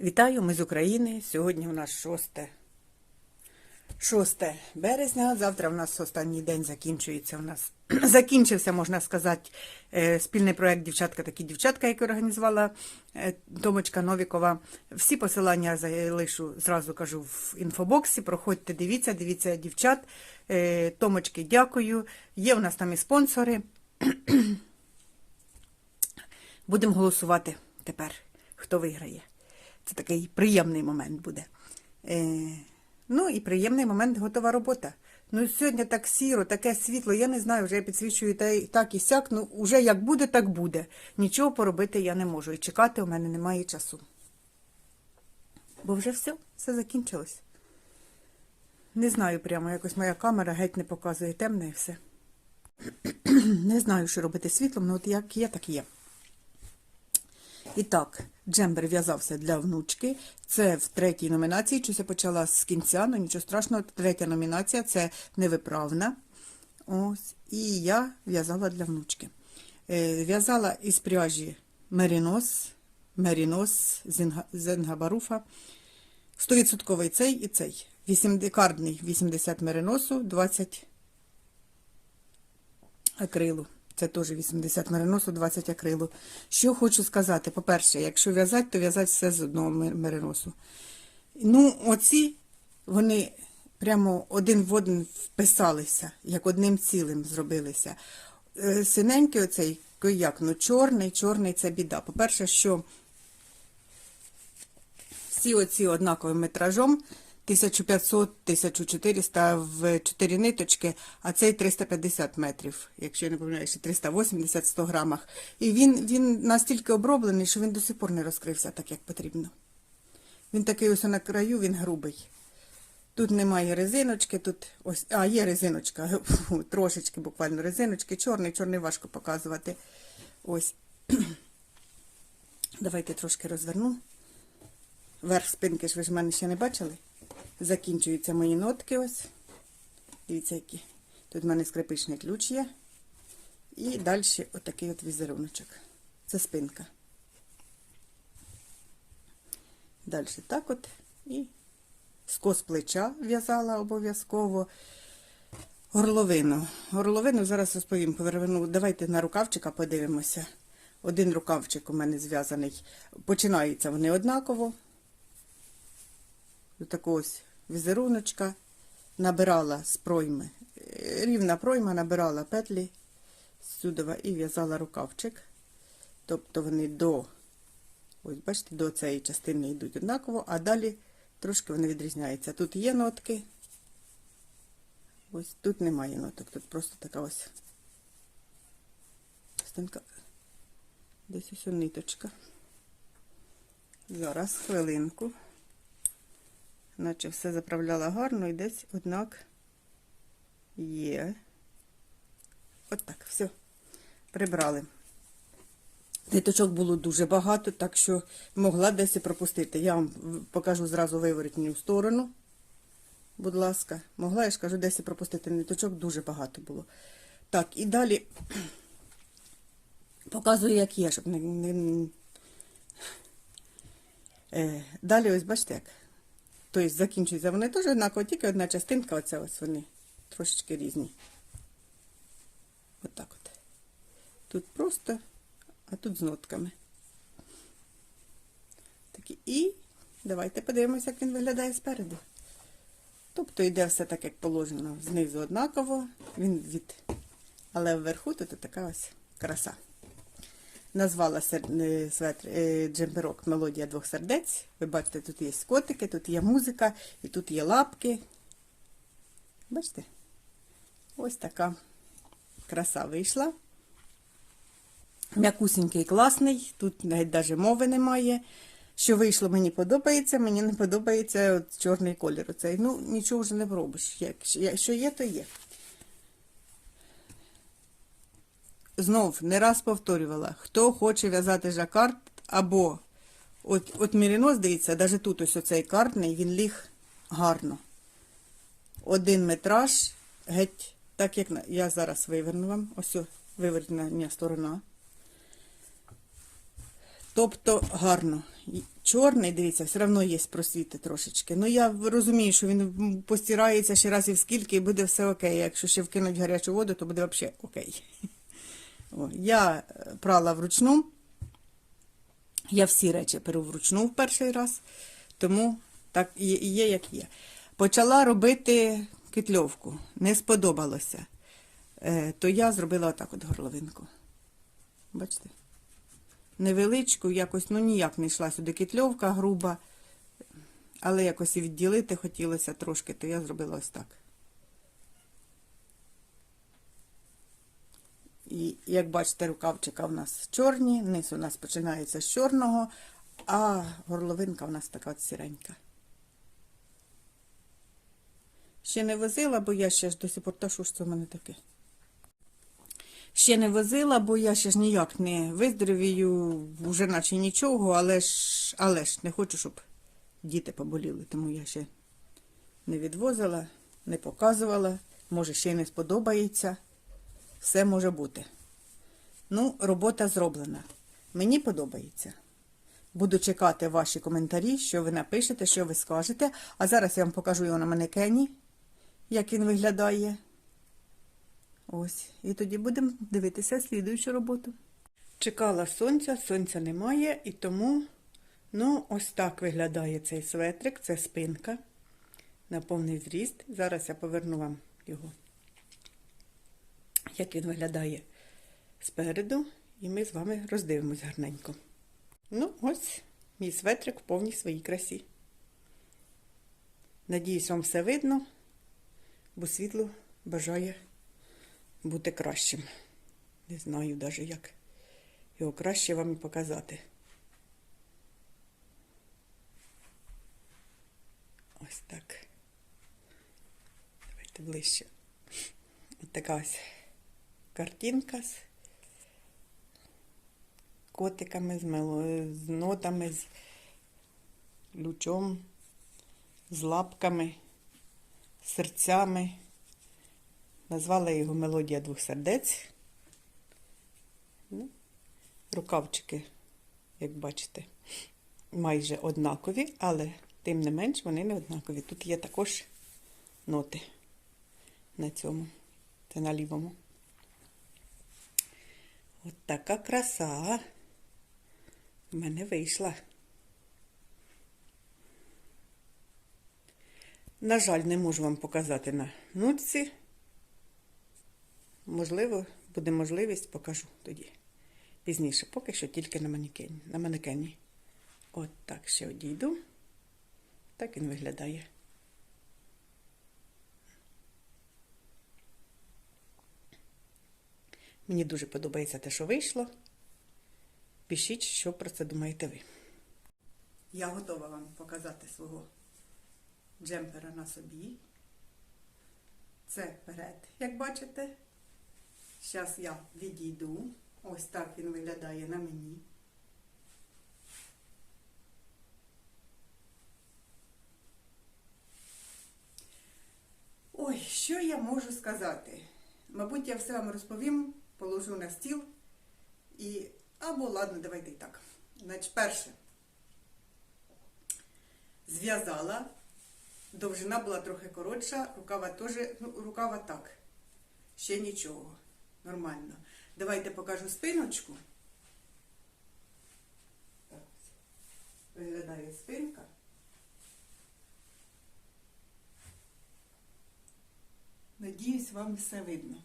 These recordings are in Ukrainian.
Вітаю, ми з України. Сьогодні у нас 6, 6 березня. Завтра у нас останній день закінчується. У нас закінчився, можна сказати, е, спільний проект Дівчатка такі дівчатка, який організувала е, Томочка Новікова. Всі посилання залишу, зразу кажу, в інфобоксі. Проходьте, дивіться, дивіться дівчат. Е, Томочки, дякую. Є у нас там і спонсори. Будемо голосувати тепер, хто виграє. Це такий приємний момент буде. Е, ну і приємний момент готова робота. Ну, сьогодні так сіро, таке світло, я не знаю, вже я підсвічую та, так і сяк. Ну, вже як буде, так буде. Нічого поробити я не можу. І чекати у мене немає часу. Бо вже все, все закінчилось. Не знаю прямо, якось моя камера геть не показує темне і все. не знаю, що робити світлом, ну от як є, так є. І так, джембер в'язався для внучки. Це в третій номінації. Щось я почала з кінця, ну нічого страшного. Третя номінація це невиправна. Ось. І я в'язала для внучки. Е, в'язала із пряжі Мерінос, Мерінос Зенгабаруфа. 100% цей і цей. 80, кардний 80 мериносу, 20 акрилу. Це теж 80 мериносу, 20 акрилу. Що хочу сказати, по-перше, якщо в'язати, то в'язати все з одного мер- мериносу. Ну, оці, вони прямо один в один вписалися, як одним цілим зробилися. Е, Синенький оцей як, ну чорний, чорний це біда. По-перше, що всі оці однаковим метражом 1500-1400 в 4 ниточки, а цей 350 метрів, якщо я не помиляюся, 380-100 грамах. І він, він настільки оброблений, що він до сих пор не розкрився так, як потрібно. Він такий ось на краю, він грубий. Тут немає резиночки, тут ось, а є резиночка, трошечки буквально резиночки, чорний, чорний важко показувати. Ось. Давайте трошки розверну. Верх спинки ж ви ж мене ще не бачили. Закінчуються мої нотки ось. Дивіться, які. Тут в мене скрипичний ключ є. І далі отакий от візеруночок. Це спинка. Далі так от. І скос плеча в'язала обов'язково. Горловину. Горловину зараз розповім. Поверну. Давайте на рукавчика подивимося. Один рукавчик у мене зв'язаний. Починаються вони однаково. До такого візеруночка. Набирала з пройми. е, Рівна пройма, набирала петлі сюди і в'язала рукавчик. Тобто вони до, ось бачите, до цієї частини йдуть однаково, а далі трошки вони відрізняються. Тут є нотки. Ось тут немає ноток, тут просто така ось. Десь ось ниточка. Зараз хвилинку. Наче все заправляла гарно і десь, однак, є. От так, все. Прибрали. Ниточок було дуже багато, так що могла десь і пропустити. Я вам покажу зразу виворотню сторону. Будь ласка, могла, я ж кажу, десь і пропустити ниточок дуже багато було. Так, і далі показую, як є, щоб не. не... Е, далі, ось бачите, як. Тобто закінчуються вони теж однаково, тільки одна частинка, оце ось вони трошечки різні. Отак от, Тут просто, а тут з нотками. Такі. І давайте подивимося, як він виглядає спереду. Тобто йде все так, як положено, знизу однаково, він від. Але вверху тут така ось краса. Назвала е, светр, е, джемперок Мелодія двох сердець. Ви бачите, тут є котики, тут є музика, і тут є лапки. Бачите? Ось така краса вийшла. М'якусенький, класний, тут навіть навіть мови немає. Що вийшло, мені подобається, мені не подобається от чорний колір. Оцей. Ну, нічого вже не робиш. Як, якщо є, то є. Знов не раз повторювала, хто хоче в'язати жакард або от, от мірінос, дивіться, навіть тут ось оцей картний, він ліг гарно. Один метраж, геть, так як я зараз виверну вам, ось о, вивернена сторона. Тобто гарно. Чорний, дивіться, все одно є просвіти трошечки. Ну я розумію, що він постирається ще разів скільки і буде все окей. Якщо ще вкинуть гарячу воду, то буде взагалі окей. Я е, прала вручну. Я всі речі перу вручну в перший раз, тому так і є, як є. Почала робити китльовку, не сподобалося. Е, то я зробила отак от горловинку. Бачите? Невеличку, якось, ну ніяк не йшла сюди китльовка груба, але якось і відділити хотілося трошки, то я зробила ось так. І як бачите, рукавчика в нас чорні, низ у нас починається з чорного, а горловинка в нас така от сіренька. Ще не возила, бо я ще ж до сих пор, та що в мене таке? Ще не возила, бо я ще ж ніяк не виздоровію, вже наче нічого, але ж, але ж не хочу, щоб діти поболіли, тому я ще не відвозила, не показувала. Може, ще й не сподобається. Все може бути. Ну, робота зроблена. Мені подобається. Буду чекати ваші коментарі, що ви напишете, що ви скажете. А зараз я вам покажу його на манекені, як він виглядає. Ось. І тоді будемо дивитися слідуючу роботу. Чекала сонця, сонця немає, і тому, ну, ось так виглядає цей светрик, це спинка на повний зріст. Зараз я поверну вам його, як він виглядає спереду, і ми з вами роздивимось гарненько. Ну, ось мій светрик в повній своїй красі. Надіюсь, вам все видно, бо світло бажає бути кращим. Не знаю навіть, як його краще вам і показати. Ось так. Давайте ближче. Ось така ось картинка з котиками, з, мело... з нотами, з лючом, з лапками, серцями. Назвала його Мелодія двох сердець. Ну, рукавчики, як бачите, майже однакові, але тим не менш вони не однакові. Тут є також ноти на цьому, це на лівому. От така краса в мене вийшла. На жаль, не можу вам показати на нутці. Можливо, буде можливість, покажу тоді. Пізніше, поки що тільки на манекені. На манекені. От так ще одійду. Так він виглядає. Мені дуже подобається те, що вийшло. Пишіть, що про це думаєте ви. Я готова вам показати свого джемпера на собі. Це перед, як бачите. Зараз я відійду. Ось так він виглядає на мені. Ой, що я можу сказати? Мабуть, я все вам розповім, положу на стіл і. Або ладно, давайте і так. Значить, перше. Зв'язала. Довжина була трохи коротша, рукава теж, ну, рукава так. Ще нічого. Нормально. Давайте покажу спиночку. Так, виглядає спинка. Надіюсь, вам все видно.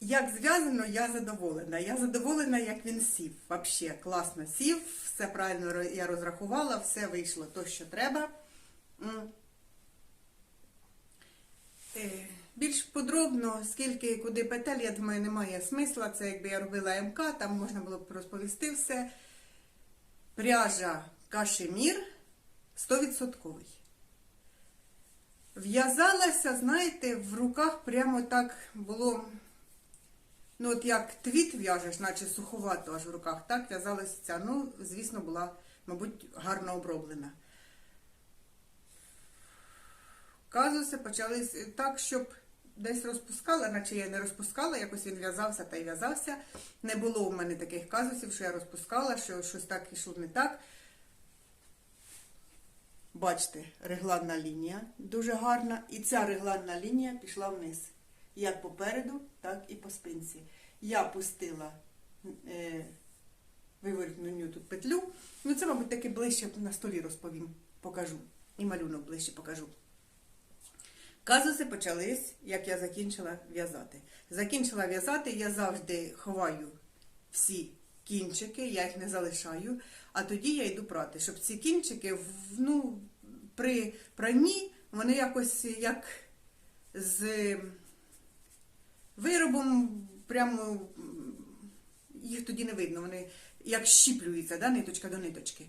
Як зв'язано, я задоволена. Я задоволена, як він сів. Взагалі, класно сів, все правильно я розрахувала, все вийшло то, що треба. Е, Більш подробно, скільки і куди петель, я думаю, немає смисла. Це якби я робила МК, там можна було б розповісти все. Пряжа кашемір 100%. В'язалася, знаєте, в руках прямо так було. Ну, от як твіт в'яжеш, наче суховато аж в руках, так в'язалася ця. Ну, звісно, була, мабуть, гарно оброблена. Казуси почались так, щоб десь розпускала, наче я не розпускала, якось він в'язався та й в'язався. Не було в мене таких казусів, що я розпускала, що щось так ішло не так. Бачите, регланна лінія дуже гарна. І ця регланна лінія пішла вниз. Як попереду, так і по спинці. Я пустила е, виворітну тут петлю. Ну, це, мабуть, таки ближче на столі розповім, покажу. І малюнок ближче покажу. Казуси почались, як я закінчила в'язати. Закінчила в'язати, я завжди ховаю всі кінчики, я їх не залишаю, а тоді я йду прати, щоб ці кінчики ну, при пранні вони якось як з виробом прямо їх тоді не видно, вони як щіплюються, да, ниточка до ниточки.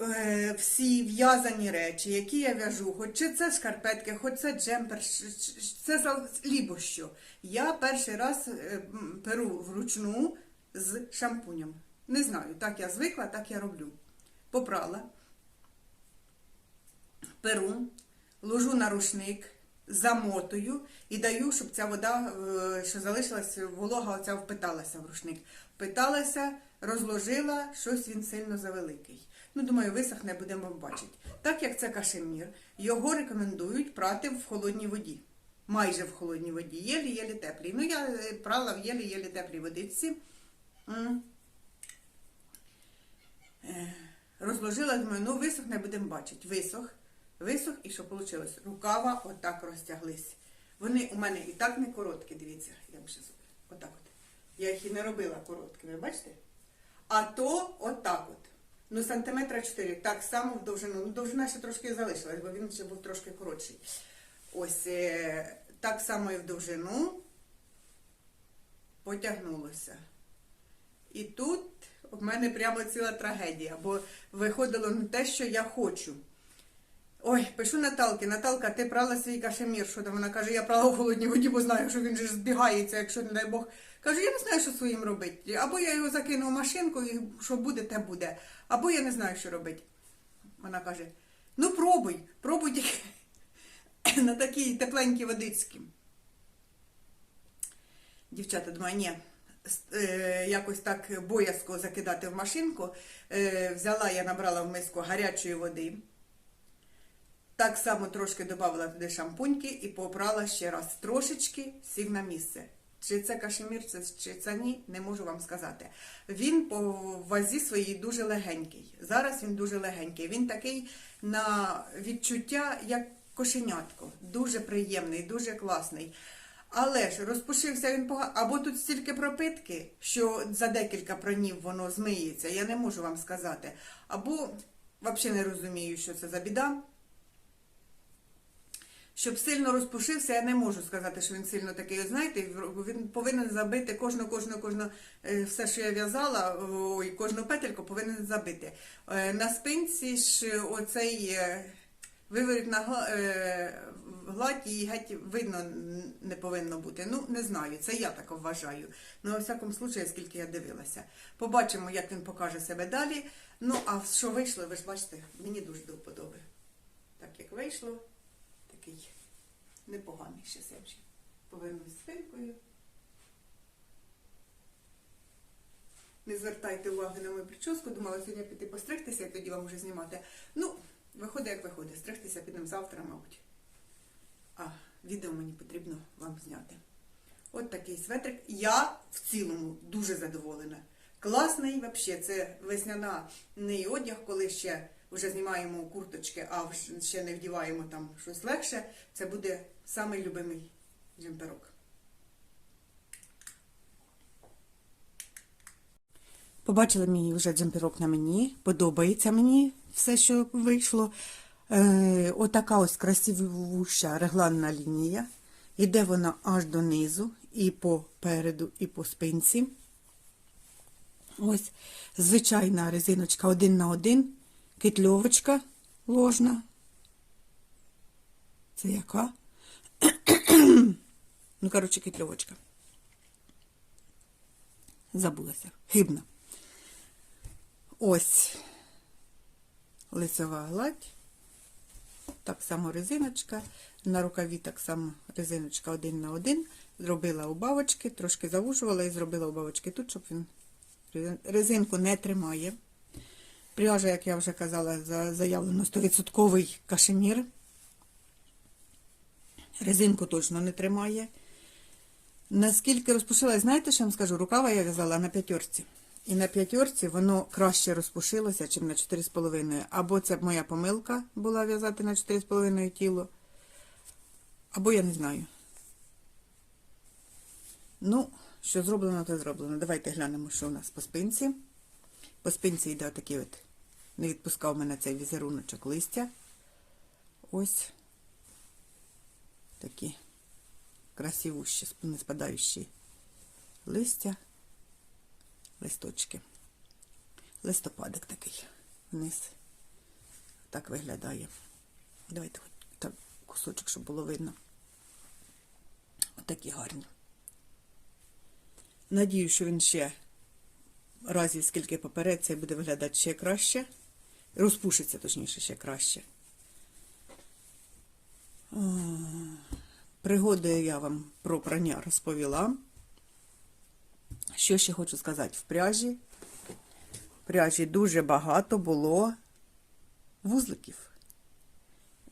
Е, Всі в'язані речі, які я в'яжу, хоч чи це шкарпетки, хоч це джемпер, це лібо що. Я перший раз е, перу вручну з шампунем. Не знаю, так я звикла, так я роблю. Попрала, перу, ложу на рушник, замотую і даю, щоб ця вода, е, що залишилась, волога оця впиталася в рушник. Впиталася, розложила, щось він сильно завеликий. Ну, думаю, висохне, будемо бачити. Так як це кашемір, його рекомендують прати в холодній воді. Майже в холодній воді, єлі-єлі теплій. Ну, я е, прала в єлі-єлі теплій водичці. Е, Розложила, думаю, ну висохне, будемо бачити. Висох, висох, і що вийшло? Рукава отак розтяглись. Вони у мене і так не короткі, дивіться, я вам ще зроблю. Отак от. Я їх і не робила короткими, бачите? А то отак от. Ну, сантиметра 4, так само в довжину. Ну, довжина ще трошки залишилась, бо він ще був трошки коротший. Ось е, так само і в довжину потягнулося. І тут в мене прямо ціла трагедія, бо виходило не те, що я хочу. Ой, пишу Наталки, Наталка, ти прала свій кашемір, що там вона каже, я прала у холодній воді, бо знаю, що він же збігається, якщо, не дай Бог. Кажу, я не знаю, що своїм робити. Або я його закину в машинку, і що буде, те буде. Або я не знаю, що робити. Вона каже: ну пробуй, пробуй тільки на такій тепленькій водичці. Дівчата, думаю, ні. Е, Якось так боязко закидати в машинку. Е, Взяла, я набрала в миску гарячої води. Так само трошки додала туди шампуньки і попрала ще раз трошечки сів на місце. Чи це кашемір, чи це ні, не можу вам сказати. Він по вазі своїй дуже легенький. Зараз він дуже легенький. Він такий на відчуття, як кошенятко. Дуже приємний, дуже класний. Але ж розпушився він погано. Або тут стільки пропитки, що за декілька пранів воно змиється. Я не можу вам сказати. Або взагалі не розумію, що це за біда. Щоб сильно розпушився, я не можу сказати, що він сильно такий, знаєте, він повинен забити кожну, кожну, кожну, е, все, що я в'язала, ой, кожну петельку повинен забити. Е, На спинці ж оцей е, виворіт на гла- гладь і геть видно не повинно бути. Ну, не знаю, це я так вважаю. Ну, у всякому случаю, скільки я дивилася. Побачимо, як він покаже себе далі. Ну, а що вийшло, ви ж бачите, мені дуже до вподоби. Так як вийшло, такий непоганий ще я Повернусь спинкою. Не звертайте уваги на мою прическу, думала сьогодні піти постригтися і тоді вам вже знімати. Ну, виходить, як виходить. Стригтися підемо завтра, мабуть. А відео мені потрібно вам зняти. От такий светрик. Я в цілому дуже задоволена. Класний взагалі, це весняний одяг, коли ще вже знімаємо курточки, а ще не вдіваємо там щось легше. Це буде самий любимий джемперок. Побачила мій вже джемперок на мені, подобається мені все, що вийшло. Е, отака ось красивуща регланна лінія. Іде вона аж донизу, і по переду, і по спинці. Ось звичайна резиночка один на один, китльовочка ложна. Це яка? ну, коротше, китльовочка. Забулася. Хибна. Ось лицева гладь. Так само резиночка. На рукаві так само резиночка один на один. Зробила убавочки, трошки завужувала і зробила убавочки тут, щоб він резинку не тримає. Пряжа, як я вже казала, заявлено 100% кашемір. Резинку точно не тримає. Наскільки розпушилась, знаєте, що я вам скажу? Рукава я в'язала на п'ятерці. І на п'ятерці воно краще розпушилося, ніж на 4,5. Або це моя помилка була в'язати на 4,5 тіло, або я не знаю. Ну, що зроблено, то зроблено. Давайте глянемо, що у нас по спинці. По спинці йде такий от, не відпускав мене цей візеруночок листя. Ось такі красивущі, не спадаючі листя, листочки. Листопадик такий вниз. Так виглядає. Давайте так кусочок, щоб було видно. Отакі гарні. Надію, що він ще разів скільки попереться буде виглядати ще краще. Розпушиться, точніше, ще краще. Пригоди я вам про прання розповіла. Що ще хочу сказати в пряжі? В пряжі дуже багато було вузликів.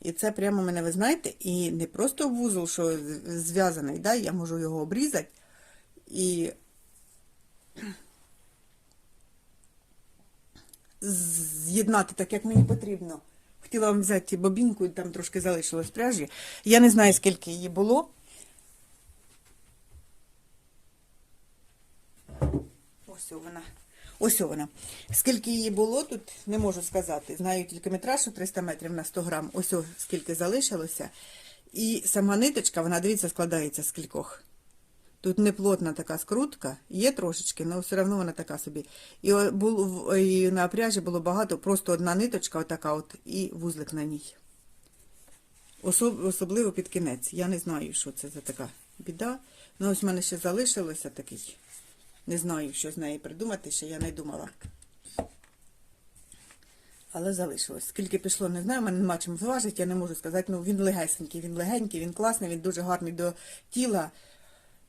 І це прямо мене, ви знаєте, і не просто вузол, що зв'язаний, да, я можу його обрізати і з'єднати так, як мені потрібно. Хотіла вам взяти бобінку, там трошки залишилось пряжі. Я не знаю, скільки її було. Ось вона. Ось вона. Скільки її було, тут не можу сказати. Знаю тільки метраж, що 300 метрів на 100 грам. Ось скільки залишилося. І сама ниточка, вона, дивіться, складається з кількох. Тут не плотна така скрутка, є трошечки, але все одно вона така собі. І, о- бул- в- і на пряжі було багато, просто одна ниточка, отака от, і вузлик на ній. Особ, особливо під кінець. Я не знаю, що це за така біда. Ну, ось в мене ще залишилося такий. Не знаю, що з неї придумати, ще я не думала. Але залишилось. Скільки пішло, не знаю, мене нема чим зважити, я не можу сказати. Ну, він легесенький, він легенький, він класний, він дуже гарний до тіла.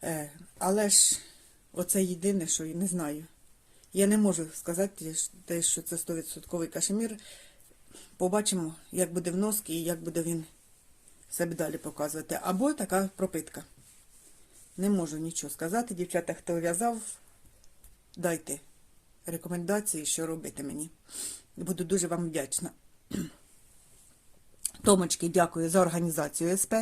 Е, але ж оце єдине, що я не знаю. Я не можу сказати, що це 100% кашемір. Побачимо, як буде в носки і як буде він себе далі показувати. Або така пропитка. Не можу нічого сказати. Дівчата, хто в'язав, дайте рекомендації, що робити мені. Буду дуже вам вдячна. Томочки, дякую за організацію СП.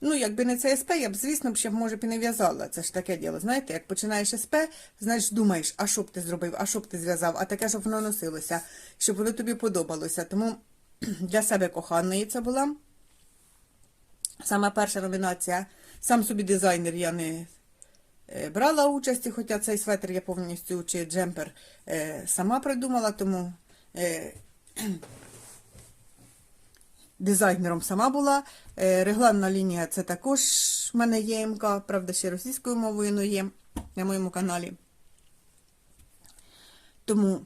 Ну, якби не це СП, я б, звісно, ще, може б і не в'язала. Це ж таке діло. Знаєте, як починаєш СП, знаєш, думаєш, а що б ти зробив, а що б ти зв'язав, а таке, щоб воно носилося, щоб воно тобі подобалося. Тому для себе коханої це була. Сама перша номінація. Сам собі дизайнер я не е, брала участі, хоча цей светр я повністю чи джемпер е, сама придумала, тому е, дизайнером сама була. Е, Регланна лінія це також в мене є правда, ще російською мовою но є на моєму каналі. Тому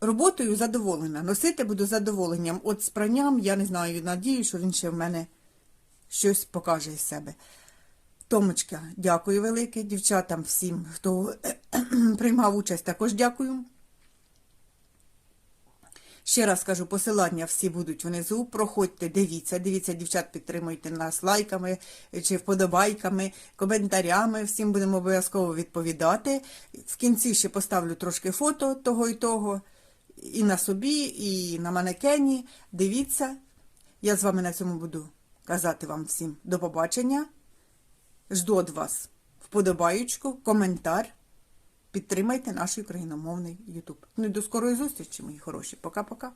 роботою задоволена. Носити буду задоволенням. От з пранням, я не знаю, надію, що він ще в мене щось покаже із себе. Томочка, дякую велике. Дівчатам всім, хто приймав участь, також дякую. Ще раз кажу, посилання всі будуть внизу. Проходьте, дивіться, дивіться, дівчат, підтримуйте нас лайками чи вподобайками, коментарями. Всім будемо обов'язково відповідати. В кінці ще поставлю трошки фото того і того. І на собі, і на манекені. Дивіться. Я з вами на цьому буду казати вам всім до побачення. Жду від вас вподобаючку, коментар. Підтримайте наш україномовний Ютуб. Ну і до скорої зустрічі, мої хороші. Пока-пока.